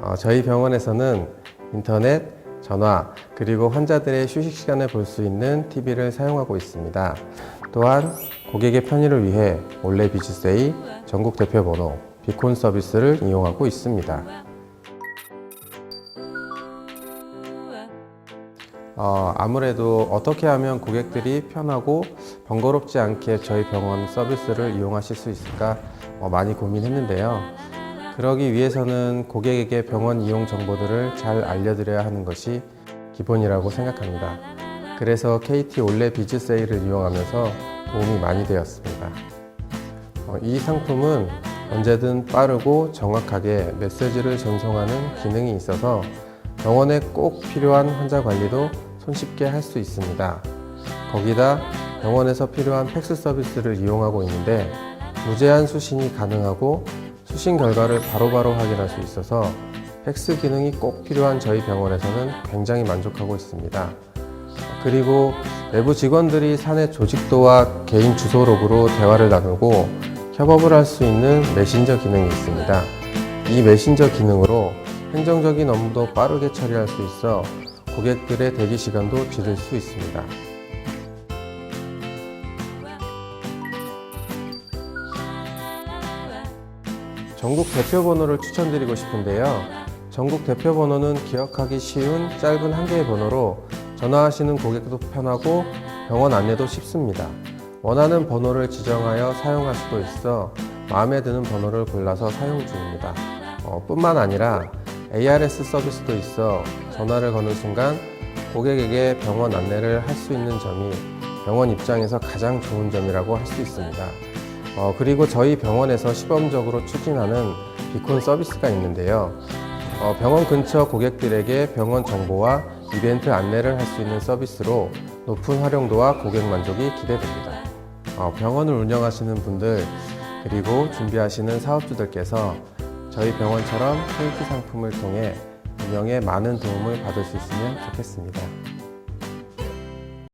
어, 저희 병원에서는 인터넷, 전화, 그리고 환자들의 휴식 시간을 볼 수 있는 TV를 사용하고 있습니다. 또한 고객의 편의를 위해 올레 비즈세이 전국 대표 번호 비콘 서비스를 이용하고 있습니다. 어, 아무래도 어떻게 하면 고객들이 편하고 번거롭지 않게 저희 병원 서비스를 이용하실 수 있을까 어, 많이 고민했는데요. 그러기 위해서는 고객에게 병원 이용 정보들을 잘 알려드려야 하는 것이 기본이라고 생각합니다. 그래서 KT 올레 비즈 세일을 이용하면서 도움이 많이 되었습니다. 어, 이 상품은 언제든 빠르고 정확하게 메시지를 전송하는 기능이 있어서 병원에 꼭 필요한 환자 관리도 손쉽게 할 수 있습니다. 거기다 병원에서 필요한 팩스 서비스를 이용하고 있는데 무제한 수신이 가능하고 수신 결과를 바로바로 확인할 수 있어서 팩스 기능이 꼭 필요한 저희 병원에서는 굉장히 만족하고 있습니다. 그리고 내부 직원들이 사내 조직도와 개인 주소록으로 대화를 나누고 협업을 할 수 있는 메신저 기능이 있습니다. 이 메신저 기능으로 행정적인 업무도 빠르게 처리할 수 있어 고객들의 대기 시간도 줄일 수 있습니다. 전국 대표 번호를 추천드리고 싶은데요. 전국 대표 번호는 기억하기 쉬운 짧은 한 개의 번호로 전화하시는 고객도 편하고 병원 안내도 쉽습니다. 원하는 번호를 지정하여 사용할 수도 있어 마음에 드는 번호를 골라서 사용 중입니다. 어, 뿐만 아니라 ARS 서비스도 있어 전화를 거는 순간 고객에게 병원 안내를 할 수 있는 점이 병원 입장에서 가장 좋은 점이라고 할 수 있습니다. 어, 그리고 저희 병원에서 시범적으로 추진하는 비콘 서비스가 있는데요. 어, 병원 근처 고객들에게 병원 정보와 이벤트 안내를 할 수 있는 서비스로 높은 활용도와 고객 만족이 기대됩니다. 어, 병원을 운영하시는 분들 그리고 준비하시는 사업주들께서 저희 병원처럼 KT 상품을 통해 운영에 많은 도움을 받을 수 있으면 좋겠습니다.